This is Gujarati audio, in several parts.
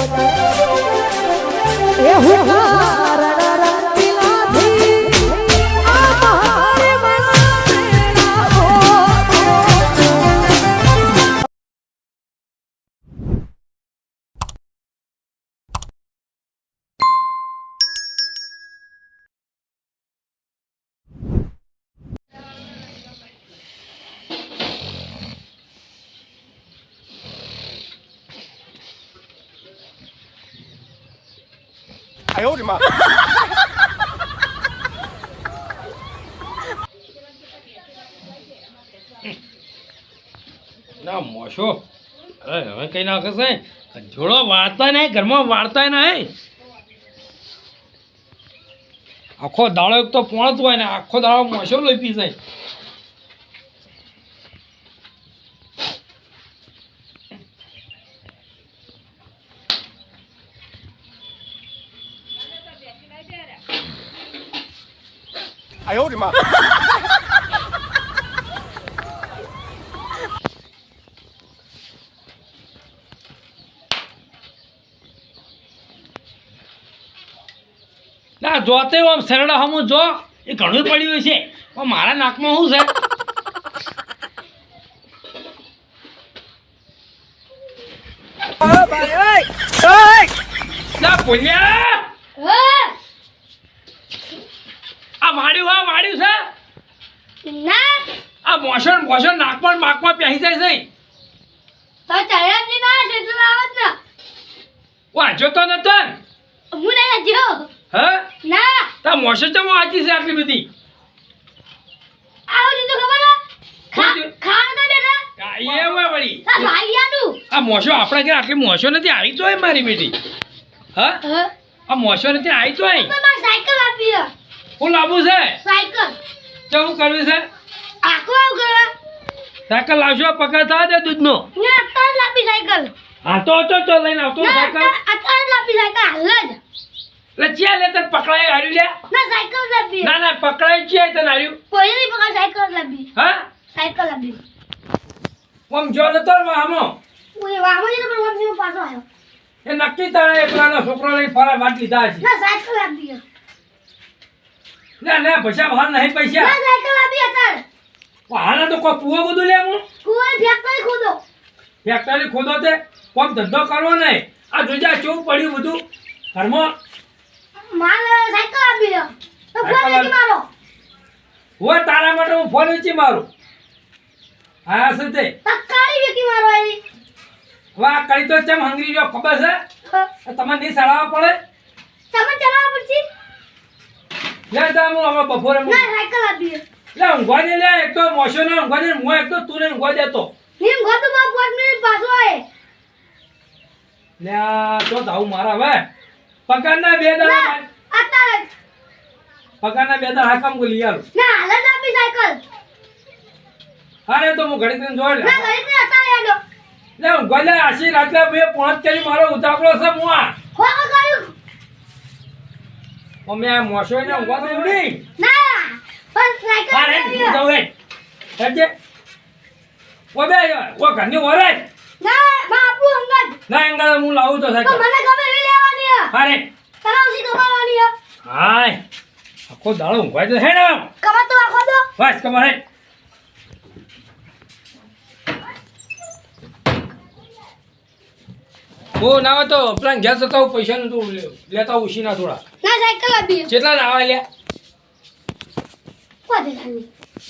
એ ના, મોશો. અરે, હવે કઈ નાખે છે જોડો વાળતા નહીં, ઘરમાં વાળતા નહીં. આખો દાડો એક તો પોણત હોય ને, આખો દાડો મોશો લઈ પી જાય. ના જોતે આમ સરડા હમું જો એ ઘણું પડ્યું છે પણ મારા નાકમાં શું છે? ના ભૂલ્યા આ માડ્યું હા માડ્યું છે ના આ મોશન મોશન નાકમાં માકમાં પહેરી જાય છે. તો ચડ્યાથી ના જેટલું આવત ને. વાંચો તો નતો? હું ના જો હે. ના. તા મોશન ચમ આજી છે આટલી બધી. આવો તો ખબર ખાણ તો બેટા. આ એ હોય વળી. આ ભાઈયાનું આ મોસો આપણા ઘરે આટલી મોશો નથી આવી તો મારી બેટી. હા? હા? આ મોશો નથી આવી તો તો મારે સાયકલ આપી છે. હું લાવું છે? સાયકલ. કેવું કરવું છે? આખું આવ કરવા સાયકલ લાવશો પકડ થવા દે દૂધનો. ના અત્યારે લાપી સાયકલ. હા તો તો તો લઈને આવતો ના સાયકલ. અત્યારે લાપી સાયકલ હાલ જ. લચ્યા ચિયા લે તને પકડાય હાર્યું લે. ના સાયકલ લાપી ના ના પકડાય છે તને હાર્યું. કોઈ નહીં પકડાય સાયકલ લાપી હા? સાયકલ લાપી ઓમ જો લે ને વામો ઓય વામો જઈને પણ વાપસીમાં પાછો આવ્યો. એ નક્કી તારે એકલાનો છોકરો લઈ ફરા વાટ લીધા છે. ના સાયકલ લાપી ના ના પૈસા ભાર નહીં પૈસા. ના સાયકલ લાપી અત્યારે. હાલ તો કોઈ કુવો બધું લેવું હું? ફેક્ટરી ખોદો. ફેક્ટરી ખોદો તે? કોમ ધંધો કરવો નહીં. આ જોજા કેવું પડ્યું બધું? ઘરમાં? માલ સાયકલ આપી દો. તો ફોન સાયકલ મારો. હોય તારા માટે હું ફોન વેચી મારું. હા શું તે? તત્કાળી વેકી મારો આવી વાહ કરી તો ચમ હંગરી જો ખબર છે? તમે નહીં સડાવવા પડે? તમે ચલાવવા પડશે? લે જા હું હવે બપોરે ના સાયકલ આપી લે ઊંઘવા દે લે એક તો મોશો ને ઊંઘવા દે ને હું એક તો તું ને ઊંઘવા દેતો નીમ ગોતો બાપ પાંચ મિનિટ પાછો આવે લે તો જાઉં મારા હવે. પગારના બે દાડા ના અત્યારે. પગારના બે દાડા હાકામ ગોલી યાર ના હાલ જ આપી સાયકલ. અરે તો હું ઘડી કરીને જોઈ લે ના ઘરે જ અત્યારે યાદો લે ઊંઘવા લે આશી રાત્રે બે પાંચ કરી મારો ઉતાવળો છે હું આ. કર્યું. અમે મોશો ને ઊંઘવા નહીં ના હું દો. જાઉં હે હેડજે. ઓ બે ઓ ઘરની ઓરે ના બાપુ અંગત. ના એંગલ હું લાવું તો તો સાચો મને ગમે એવી લેવાની હે અરે તલાવસી કમાવાની હે હાય. આખો દાડો ઊંઘવા દે હે ને કમા તો આખો દો. બસ કમર હે ઓ ના તો પ્લાન ઘેર જતા પૈસા નું લે- લેતા હું ઉશીના થોડા. ના સાયકલ આપી. કેટલા લાવા લ્યા?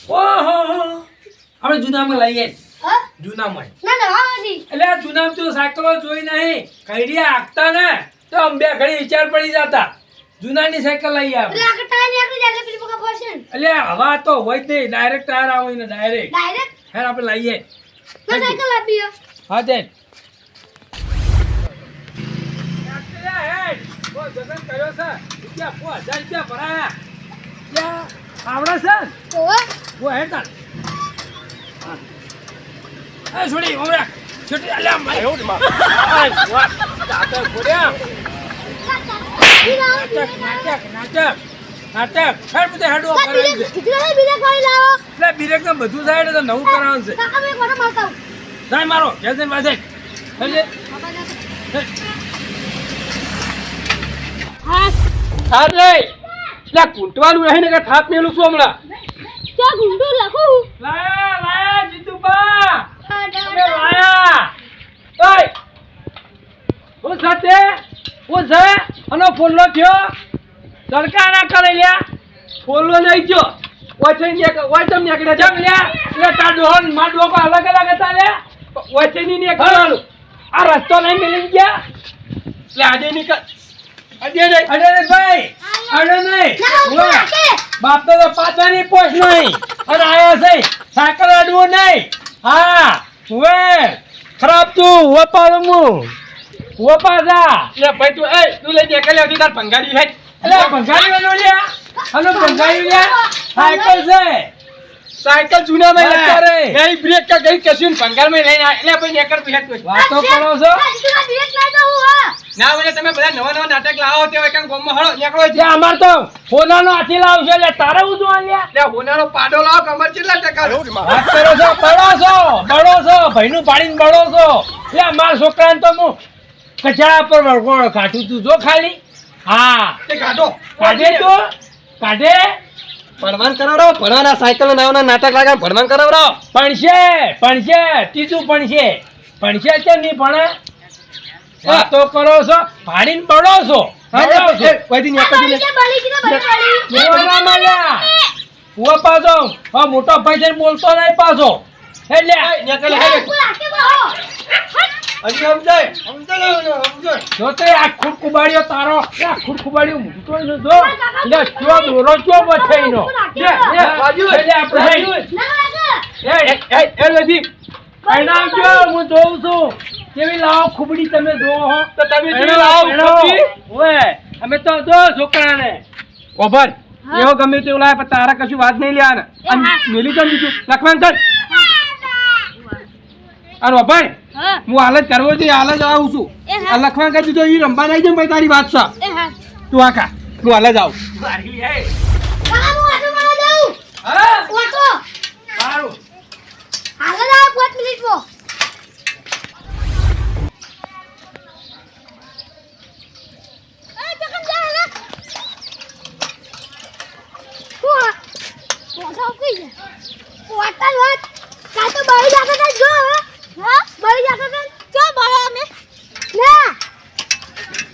ઓહો! આપણે જૂનામાં લઈએ. હા? જૂનામાં. ના એટલે જૂનામાં તું સાયકલો જોઈ નહીં. કઈડિયા હાંકતા ને તો આમ બે ઘડી વિચાર પડી જતા. જૂનાની સાયકલ લઈ આવ. એટલે હવા તો હોય જ નહીં ડાયરેક્ટ ટાયર આવે ને ડાયરેક્ટ. ડાયરેક્ટ? હેર આપણે લઈએ. સાયકલ આપી દો. હા તે. આવડે છે? ઓ હેડ તાર. એ છોડી ઓમરા છોટી અલ્યા માય હેડમાં આ વાહ તાતા ગોડ્યા નાટક નાટક નાટક નાટક છડ બધે હેડો કરાવી દે બીજા કોઈ લાવો. એટલે બીરેક ને બધું થાય એટલે નવું કરવાનું છે. કાકા મે કોણ મારતા જાય મારો. જલ્દી વાજે સમજે હા હા રે એટલે કૂંટવાનું નહીં ને કે થાપ મેલું છું હમણાં? ક્યાં ગુંડું લખું? લાયા લાયા જીતુબા! તમે લાયા! ઓય! હું સાથે હું છે? આનો ફોલ્લો થયો? સરકાર ના કરે લ્યા. ફોલવો નહીં ગયો ઓછે ને ઓછે નીકળે જમ લ્યા. એટલે તાર ડોહન માર ડોકો અલગ અલગ હતા લે ઓછે ની નીકળવાનું આ રસ્તો નહીં મિલી ગયા? એટલે આજે નીકળ આજે નહીં. અરે રે ભાઈ અડે નહીં. બાપ તો પાછાની પોચ નહીં. અને આયા છે સાયકલ અડવું નહીં. હા ઉવે ખરાબ તું વપાર હું. વપા જા એટલે ભાઈ તું એ તું લઈ નીકળ્યો હતી તાર ભંગારી હેઠ એટલે ભંગારી લ્યા. હલો ભંગારી લે સાયકલ છે. સાયકલ જૂના માં વાત રે. નહીં બ્રેક કે ગઈ કશું ભંગારમાં લઈને એટલે પછી નીકળ તું તો. વાતો કરો છો. ના મને તમે બધા નવા નવા નાટક લાવો તે એકમ ગોમમાં હળો નીકળો છે? અમાર તો હોનાનો હાથી લાવશે એટલે તારે હું જોવા લ્યા? એટલે હોનાનો પાડો લાવો કમર કેટલા ટકા? વાત કરો છો બળો છો બળો છો ભાઈનું પાડીને બળો છો. એટલે અમારા છોકરાને તો હું કચરા પર વળગોળ કાઢું તું. જો ખાલી. હા. તે કાઢો. કાઢે તો કાઢે. ભણવાન કરાવડો ભણવાના સાયકલ નાવના નાટક લાગે ભણવાન કરાવડો. ભણશે ભણશે ત્રીજું ભણશે. ભણશે છે નહીં ભણે? તો કરો છો ભાડીને બળો છો મોટો ભાઈ બોલતો નહીં પાછો. એટલે. હજી સમજાય? સમજાય સમજાય. જો તે આ ખૂટ કુબાડ્યો તારો. આ ખૂટ કુબાડ્યો મૂકતો ન જો એટલે ચો દોરો ચો બચાઈનો લે, લે, બાજુ. એટલે આપણે એ, એ, એ નથી. પહેણાવજો હું જોઉં છું. કેવી લાવો ખુબડી તમે હો. તો તમે જેવી લાવો. ખુબડી. અમે તો જો છોકરાને. ઓભર એવો ગમે તેવું લાવે પણ તારા કશું વાત નહીં લ્યા ને. મેલી તો બીજું. લખવાનું અને ઓભર હું. હાલ જ કરવો છે હાલ જ આવું છું. આ લખવા કરી દીધો એ રંબા નહીં જાય ભાઈ તારી વાત છે. તું આખા તું હાલ જ આવું.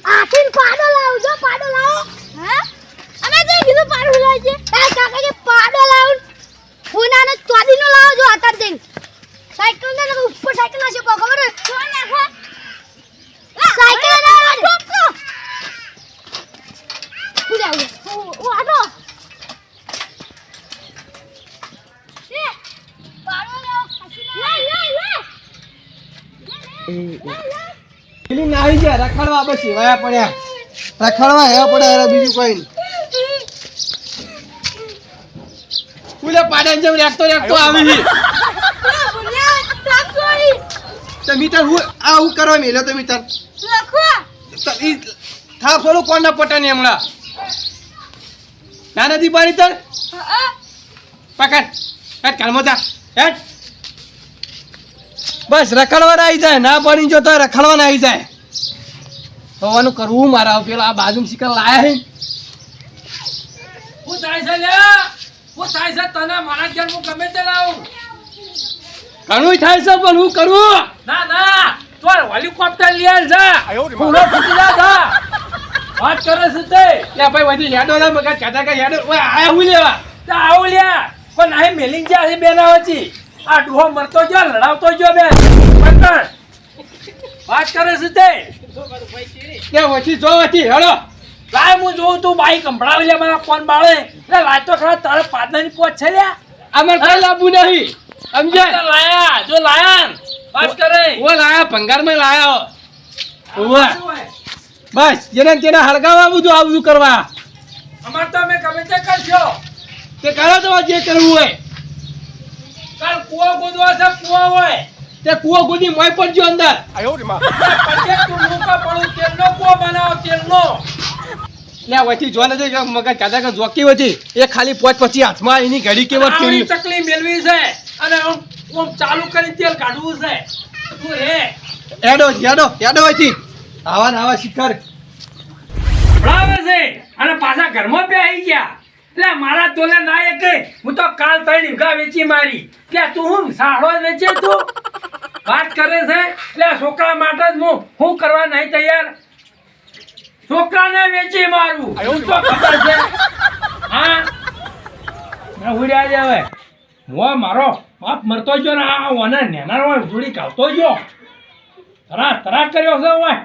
હા પાંચ પાડો લાવો જો પાડો લાવો હા અમે તો કીધું પાડો લાવ છે તાર કાકા કે પાડો લાવો ફૂનાનો અત્યારે જઈને સાયકલ ને ઉપર સાયકલ પા ખબર છે? જો નાખો સાયકલ લાવો ટોપકો પૂજા ઓ આટો એ પાડો લે લે લે પેલી નાહી ગયા રખડવા પછી વયા પડ્યા. રખડવા એવા પડ્યા બીજું કોઈ નહીં. ઉલે પાડન જેમ રેખતો રેખતો આવી છે. તો મીટર હું આ હું કરવા મેલો તો મીટર. થાપ થોડું કોણના પટાની હમણાં? ના નથી પાડી તર. પકડ. હેટ કાલમો જા. હેટ બસ રખડવાના આવી જાય. ના પડી જો તો રખડવાના આવી જાય. હોવાનું કરવું મારા પેલા આ બાજુ શિકર લાયા હું. થાય છે લ્યા. હું થાય છે તને મારા ઘેર હું ગમે તે લાવું. ઘણું થાય છે પણ હું કરું. ના ના તો હેલિકોપ્ટર લઈ આલ જા. પૂરો ફૂટી જા જા. વાત કરે છે તે. લે ભાઈ વધી હેડો ના મગા કાતા કા હેડો ઓય આયા હું લેવા. તે આવું લ્યા પણ અહીં મેલિંગ જા છે બેના વચી આ ડોહો મરતો જો લડાવતો જો બે પંકણ વાત કરે છે તે. કે વચી જો વચી હેડો લાય હું જોઉં તું બાઈક સંભળાવી લે મારા ફોન બાળે. એટલે લાય તો ખરા તારે પાદરની પોચ છે લ્યા. અમાર કઈ લાવવું નહીં. સમજે લાયા જો લાયા. બસ કરે. ઓ લાયા ભંગારમાં લાયા ઓવે બસ જેને તેને હળગાવા બધું આ બધું કરવા. અમાર તો અમે ગમે તે કરશો. તે કરો તો જે કરવું હોય. કાલ કુવો ગોદવા છે કુવો હોય. તે કુવો ગોદી મોય પડજો અંદર. પડશે તું મૂકા પડું તેલનો કુવો બનાવો તેલનો. લે વચ્ચે જો નથી મગજ કાઢા કે જોકી વચ્ચે એ ખાલી પોચ પછી હાથમાં એની ઘડી કેવત કેવી. ચકલી મેળવી છે. અને આમ ચાલુ કરી તેલ કાઢવું છે. તું રે. એડો એડો એડો વચ્ચે આવા આવા શિખર. સંભળાવે છે. અને પાછા ઘરમાં બે આવી ગયા. એટલે મારા તોલે ના એક હું તો કાલ ત્રણ વીઘા વેચી મારી. કે તું હું સાડો વેચે તું? વાત કરે છે. એટલે છોકરા માટે જ હું શું કરવા નહીં તૈયાર? છોકરાને વેચી મારું. એવું તો ખબર છે? હા? મેં ઉડ્યા છે હવે. હું મારો બાપ મરતો જો ને આ ઓને નેનાર જોડી કાવતો જો તરા તરા કર્યો છે હોય